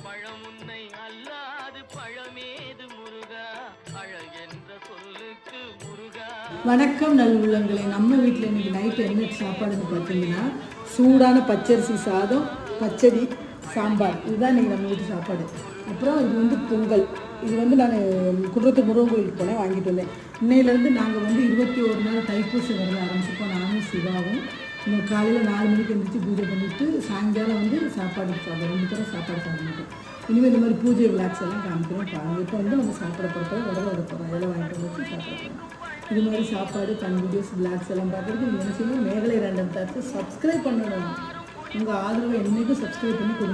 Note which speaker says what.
Speaker 1: பழம் உன்னை அல்லாது பழமேது முருகா? அழகென்ற சொல்லுக்கு முருகா?
Speaker 2: வணக்கம் நல் உள்ளங்களே நம்ம வீட்டில் இன்னைக்கு நைட்டு என்ன சாப்பாடுன்னு பார்த்தீங்கன்னா சூடான பச்சரிசி சாதம் பச்சடி சாம்பார். இதுதான் இன்றைக்கி நம்ம வீட்டு சாப்பாடு. அப்புறம் இது வந்து பொங்கல். இது வந்து நான் குன்றத்து முருகன் கோயிலுக்கு போனேன் வாங்கிட்டு வந்தேன். இன்னையிலேருந்து நாங்கள் வந்து இருபத்தி ஒரு நாள் தைப்பூசி வரல ஆரம்பிச்சிருக்கோம். நானும் சிவாவும். இன்னும் காலையில் நாலு மணிக்கு எழுந்திரிச்சு பூஜை பண்ணிவிட்டு சாயங்காலம் வந்து சாப்பாடு சாப்பிடுவோம் ரெண்டு தடவை சாப்பாடு சாப்பிட மாட்டோம். இனிமேல் இந்த மாதிரி பூஜை விளாக்ஸ் எல்லாம் காமிக்கிறோம் பாருங்க. இப்போ வந்து நம்ம சாப்பிட போகிறோம் உடம்பு வர போகிறோம் வாங்கிட்டு வந்து சாப்பிட போகிறோம் இது மாதிரி சாப்பாடு தன் வீடியோஸ் பிளாக்ஸ் எல்லாம் பார்க்குறதுக்கு நீங்கள் என்ன செய்யணும்? மேகலை ரெண்டு தாத்து சப்ஸ்கிரைப் பண்ணணும். உங்கள் ஆதரவை என்றைக்கும் சப்ஸ்கிரைப் பண்ணி கொடுங்க.